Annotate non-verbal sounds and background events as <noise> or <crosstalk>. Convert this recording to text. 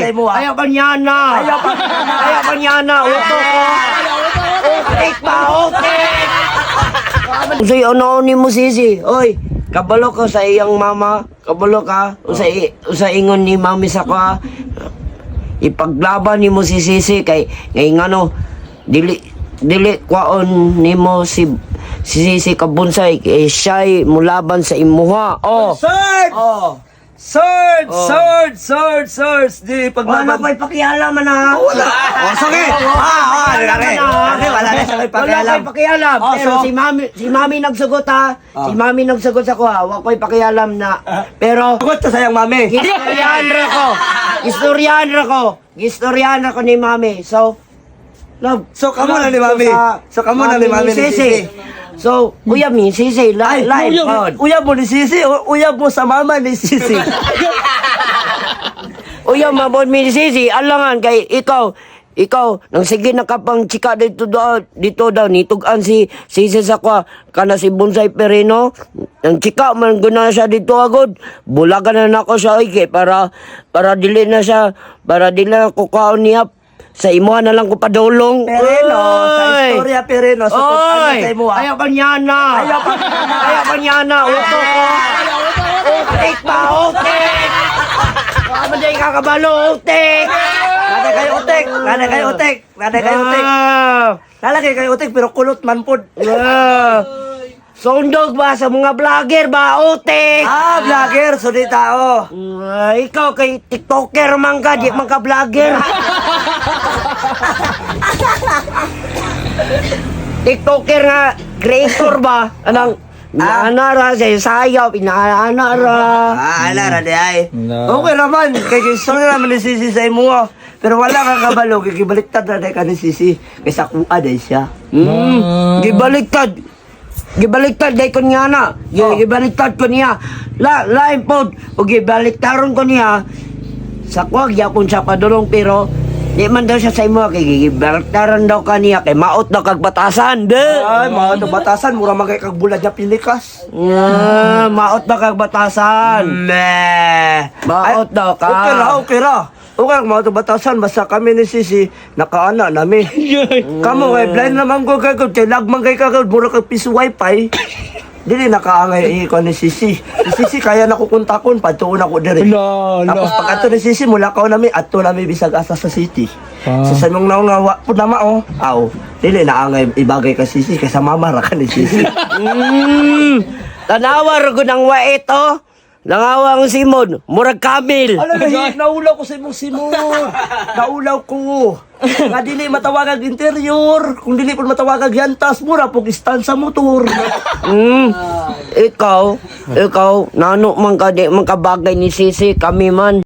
imo ah. Ayaw pa niya na. Ayaw pa Ayaw pa niya na. Uto ko. Utik pa, utik. Usay ano ni mo sisi. Oy, kabalo ko sa iyang mama. Kabalo ka. Usay, usay ingon ni mami sa ka. Ipaglaban ni mo si sisi kay ngay ngano dili dili kwaon ni mo si si sisi kabunsay kay siya'y mulaban sa imuha. Oh. Oh. Search! Oh. Search! Search! Search! Di Wala paglaban. ko'y pakialam na. Wala. Oh, sige. Ah, ah, laki. Laki, wala na siya may Wala pakialam. ko'y pakialam. Oh, pero so- si mami, si mami nagsugot ha. Oh. Si mami nagsugot sa kuha. Wala ko'y pakialam na. Pero, Sagot to sayang mami. Gistoryahan ra ko. Gistoryahan ra ko. Gistoryahan ra ko ni mami. So, love. So, kamo na ni ko mami. So, kamo na ni mami ni Sisi. So, uya mi, sisi, li- Ay, live uyab, pod. uyab mo ni Sisi, u- uyab mo sa mama ni Sisi. <laughs> Uya mabon mi sisi, alangan kay ikaw, ikaw, nang sige na kapang chika dito daw, dito daw, nitugan si sisi sa kwa, kana si Bonsai Perino, nang chika man guna siya dito agod, bulagan na nako siya oy, kay para, para dili na siya, para dili na ko kaon niya, sa imuha na lang ko padulong. Pereno, sa istorya Pereno, sa ano Oy! sa imo ah. Ayaw pa niya na. Ayaw pa- Ayaw pa niya na. Uto ko. Utik pa, utik. Ano dyan kakabalo, utik. Nanay kayo utik, nanay kayo utik, nanay kayo utik. Lalaki kayo utik, pero kulot man pod. Sundog ba sa mga vlogger ba, utik? Ah, vlogger, sudi tao. Ah, ikaw kay tiktoker man ka, di man ka vlogger. Tiktoker nga, creator ba? Anong, Ah. inaanara sa sayaw, inaanara. Ah, ala ra di ay. Okay naman, kay gusto na naman ni Sisi sa imo. ah. Pero wala kang kabalo, gibaliktad na day ka ni Sisi. Kay sa kuha day siya. Mm, gibaliktad. Gibaliktad day ko niya na. Oh. Gibaliktad ko niya. La, lain po. O gibaliktaron ko niya. Sa kwag, yakon siya padulong pero di man daw siya sa imo kay gibaliktaran daw kaniya kay maot daw kag batasan. De. Ay, mga ito batasan, mura man kay kag bulad niya pinikas. Ah, maot daw kag batasan. Meh. Maot daw ka. Okay ra, okay ra. Okay ra, mga ito batasan, basta kami ni Sisi, nakaana nami. <laughs> Kamu kay blind naman ko kay lagman kay kagad mura kag piso wifi. Dili nakaangay ko ni Sisi. Si Sisi kaya nakukuntakon patuon ako diri. Ala, ala. Tapos pag ato ni Sisi mula ka nami ato nami bisag asa sa city. Sa samong naong nga wa pud nama oh. Aw, dili na angay ibagay ka Sisi kaysa mama ra ka ni Sisi. <laughs> Mm, tanawar ko ng wait oh. Nangawang Simon, murag kamil. Ano na naulaw ko sa imong simon. Naulaw ko. Nga dili matawagag interior, kung dili pud matawagag yantas mura pug stand sa motor. Mm. Ikaw, ikaw, nano man ka di man kabagay ni Sisi kami man.